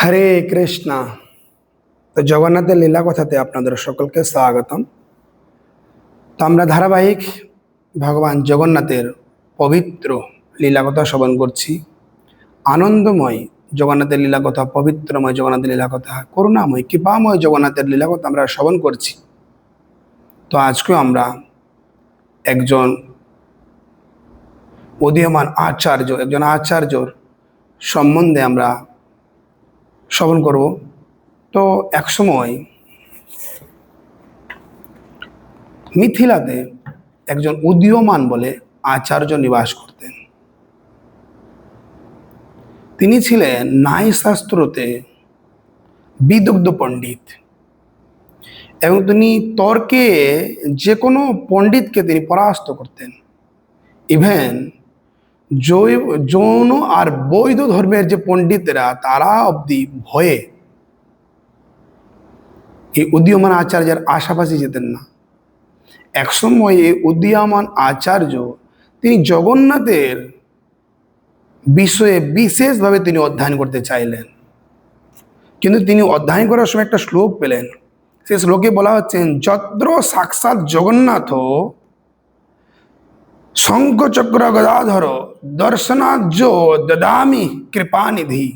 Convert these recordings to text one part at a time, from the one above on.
হরে কৃষ্ণ। তো জগন্নাথের লীলা কথাতে আপনাদের সকলকে স্বাগতম। তো আমরা ধারাবাহিক ভগবান জগন্নাথের পবিত্র লীলা কথা শ্রবণ করছি। আনন্দময় জগন্নাথের লীলা কথা, পবিত্রময় জগন্নাথের লীলা কথা, করুণাময়, কৃপাময় জগন্নাথের লীলা কথা আমরা শ্রবণ করছি। তো আজকেও আমরা একজন উদীয়মান আচার্য, একজন আচার্যর সম্বন্ধে আমরা শ্রবণ করব। তো একসময় মিথিলাতে একজন উদীয়মান বলে আচার্য নিবাস করতেন। তিনি ছিলেন ন্যায়শাস্ত্রতে বিদগ্ধ পণ্ডিত এবং তিনি তর্কে যে কোনো পণ্ডিতকে তিনি পরাস্ত করতেন। ইভেন জৈব, যৌন আর বৈধ ধর্মের যে পণ্ডিতরা, তারা অবধি ভয়ে এই উদীয়মান আচার্যের আশাপাশি যেতেন না। একসময় এই উদীয়মান আচার্য তিনি জগন্নাথের বিষয়ে বিশেষভাবে তিনি অধ্যয়ন করতে চাইলেন। কিন্তু তিনি অধ্যয়ন করার সময় একটা শ্লোক পেলেন। সেই শ্লোকে বলা হচ্ছেন যত্র সাক্ষাৎ জগন্নাথ শঙ্খচক্র গদাধর দর্শনাজ্য দদামি কৃপানিধি।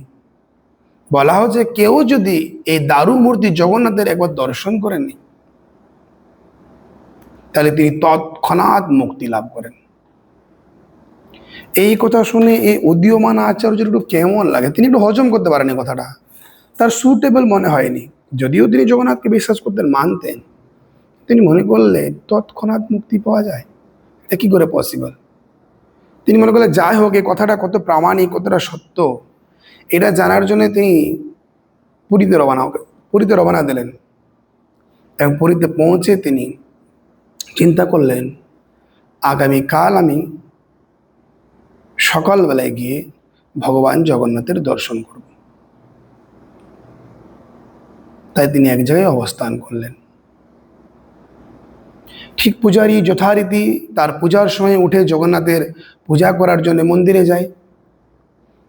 বলা হচ্ছে কেউ যদি এই দারু মূর্তি জগন্নাথের একবার দর্শন করেনি তাহলে তিনি তৎক্ষণাৎ মুক্তি লাভ করেন। এই কথা শুনে এই উদীয়মান আচার্যের একটু কেমন লাগে? তিনি একটু হজম করতে পারেনি কথাটা। তার সুটেবল মনে হয়নি। যদিও তিনি জগন্নাথকে বিশ্বাস করতেন, মানতেন, তিনি মনে করলেন তৎক্ষণাৎ মুক্তি পাওয়া যায়। এটা কি করে পসিবল তিনি মনে করলেন, যাই হোক, এই কথাটা কত প্রামাণিক, কতটা সত্য, এটা জানার জন্য তিনি পুরীতে রবানা পুরীতে রবানা দিলেন। এবং পুরীতে পৌঁছে তিনি চিন্তা করলেন, আগামীকাল আমি সকালবেলায় গিয়ে ভগবান জগন্নাথের দর্শন করব। তাই তিনি এক জায়গায় অবস্থান করলেন। ঠিক পূজারী যথারীতি তার পূজার সময় উঠে জগন্নাথের পূজা করার জন্য মন্দিরে যায়।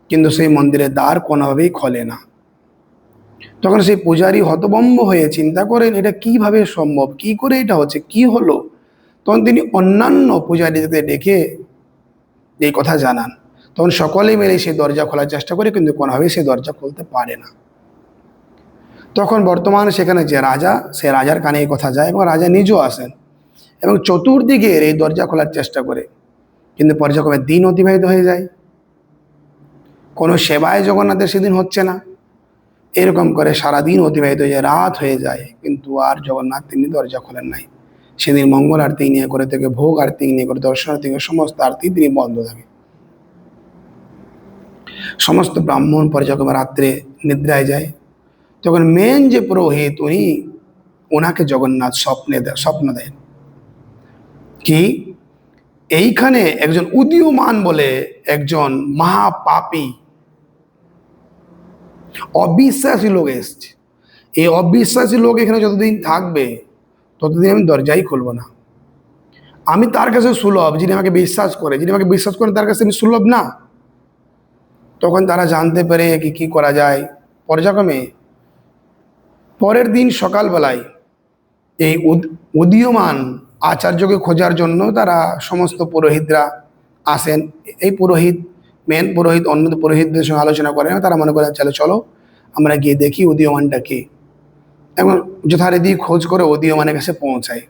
কিন্তু সেই মন্দিরের দ্বার কোনোভাবেই খোলে না। তখন সেই পূজারী হতবম্ব হয়ে চিন্তা করেন, এটা কীভাবে সম্ভব? কি করে এটা হচ্ছে? কি হলো? তখন তিনি অন্যান্য পূজারীদের ডেকে এই কথা জানান। তখন সকলে মিলে সেই দরজা খোলার চেষ্টা করে, কিন্তু কোনোভাবেই সেই দরজা খুলতে পারে না। তখন বর্তমানে সেখানে যে রাজা, সে রাজার কানে এই কথা যায় এবং রাজা নিজেও আসেন। এবং চতুর্দিকের এই দরজা খোলার চেষ্টা করে। কিন্তু পর্যায়ক্রমে দিন অতিবাহিত হয়ে যায়। কোনো সেবায় জগন্নাথের সেদিন হচ্ছে না। এরকম করে সারাদিন অতিবাহিত হয়ে যায়, রাত হয়ে যায়। কিন্তু আর জগন্নাথ তিনি দরজা খোলেন নাই। সেদিন মঙ্গল আরতি নিয়ে করে থেকে, ভোগ আরতি নিয়ে করে দর্শনার্থী সমস্ত আরতি তিনি বন্ধ থাকে। সমস্ত ব্রাহ্মণ পর্যায়ক্রমে রাত্রে নিদ্রায় যায়। তখন মেন যে পুরোহিত, উনি ওনাকে জগন্নাথ স্বপ্নে স্বপ্ন দেন। কি? এইখানে একজন উদীয়মান বলে একজন মহাপাপী। অবিশ্বাসী লোক এসছে। এই অবিশ্বাসী লোক এখানে যতদিন থাকবে, ততদিন আমি দরজাই খুলব না। আমি তার কাছে সুলভ, যিনি আমাকে বিশ্বাস করে, যিনি আমাকে বিশ্বাস করেন তার কাছে আমি সুলভ না। তখন তারা জানতে পেরে কি কি করা যায়। পর্যায়ক্রমে পরের দিন সকালবেলায় এই উদ- উদীয়মান আচার্যকে খোঁজার জন্য তারা সমস্ত পুরোহিতরা আসেন। এই পুরোহিত মেন পুরোহিত অন্য পুরোহিতদের সঙ্গে আলোচনা করেন। তারা মনে করেন, চলো চলো, আমরা গিয়ে দেখি উদীয়মানটা কে। এবং যথারীতি খোঁজ করে উদীয়মানের কাছে পৌঁছায়।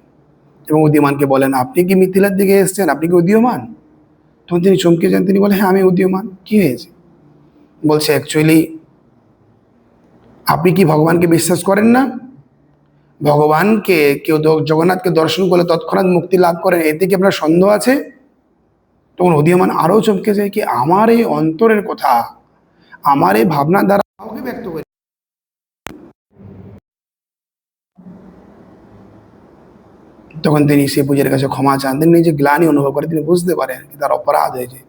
এবং উদীয়মানকে বলেন, আপনি কি মিথিলার দিকে এসেছেন? আপনি কি উদীয়মান? তখন তিনি চমকে যান। তিনি বলেন হ্যাঁ আমি উদীয়মান। কি হয়েছে? বলছে অ্যাকচুয়ালি আপনি কি ভগবানকে বিশ্বাস করেন না? ভগবানকে, কেউ জগন্নাথকে দর্শন করলে তৎক্ষণাৎ মুক্তি লাভ করেন এতে কি আপনার সন্দেহ আছে? তখন উদীয়মান আরও চমকে যায় কি, আমার এই অন্তরের কথা, আমার এই ভাবনার দ্বারা কাউকে ব্যক্ত করি। তখন তিনি সে পূজার কাছে ক্ষমা চান। তিনি নিজে গ্লানি অনুভব করে তিনি বুঝতে পারেন তার অপরাধ হয়েছে।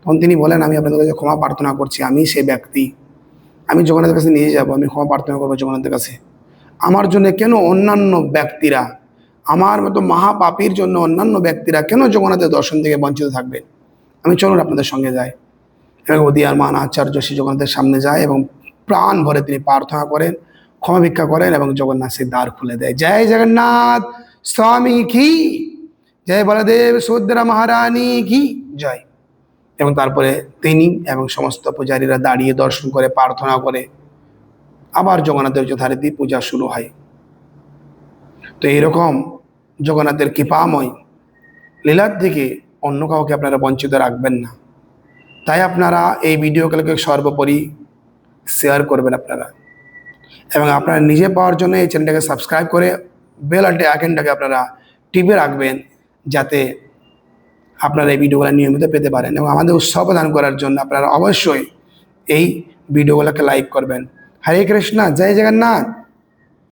তখন তিনি বলেন, আমি আপনাদের কাছে ক্ষমা প্রার্থনা করছি, আমি সে ব্যক্তি। আমি জগন্নাথের কাছে নিয়ে যাব, আমি ক্ষমা প্রার্থনা করব জগন্নাথের কাছে। আমার জন্য কেন অন্যান্য ব্যক্তিরা, আমার মতো মহাপাপীর জন্য অন্যান্য ব্যক্তিরা কেন জগন্নাথের দর্শন থেকে বঞ্চিত থাকবে? আমি চলুন আপনাদের সঙ্গে যাই। এবং মান আচার্য শ্রী জগন্নাথের সামনে যায় এবং প্রাণ ভরে তিনি প্রার্থনা করেন, ক্ষমা ভিক্ষা করেন এবং জগন্নাথ সেই দ্বার খুলে দেয়। জয় জগন্নাথ, স্বামী কি? জয় বলদেব সুদ্রা মহারানী কি? জয়। এবং তারপরে তিনি এবং সমস্ত পূজারীরা দাঁড়িয়ে দর্শন করে প্রার্থনা করে। আবার জগন্নাথের যথারীতি পূজা শুরু হয়। তো এইরকম জগন্নাথের কৃপাময় লীলার দিকে অন্য কাউকে আপনারা বঞ্চিত রাখবেন না। তাই আপনারা এই ভিডিওগুলোকে সর্বোপরি শেয়ার করবেন আপনারা। এবং আপনারা নিজে পাওয়ার জন্য এই চ্যানেলটাকে সাবস্ক্রাইব করে বেল আইটে আইকনটাকে আপনারা টিপে রাখবেন যাতে আপনারা এই ভিডিওগুলো নিয়মিত পেতে পারেন। এবং আমাদের উৎসাহ প্রদান করার জন্য আপনারা অবশ্যই এই ভিডিওগুলোকে লাইক করবেন। হরে কৃষ্ণ জয় জগন্নাথ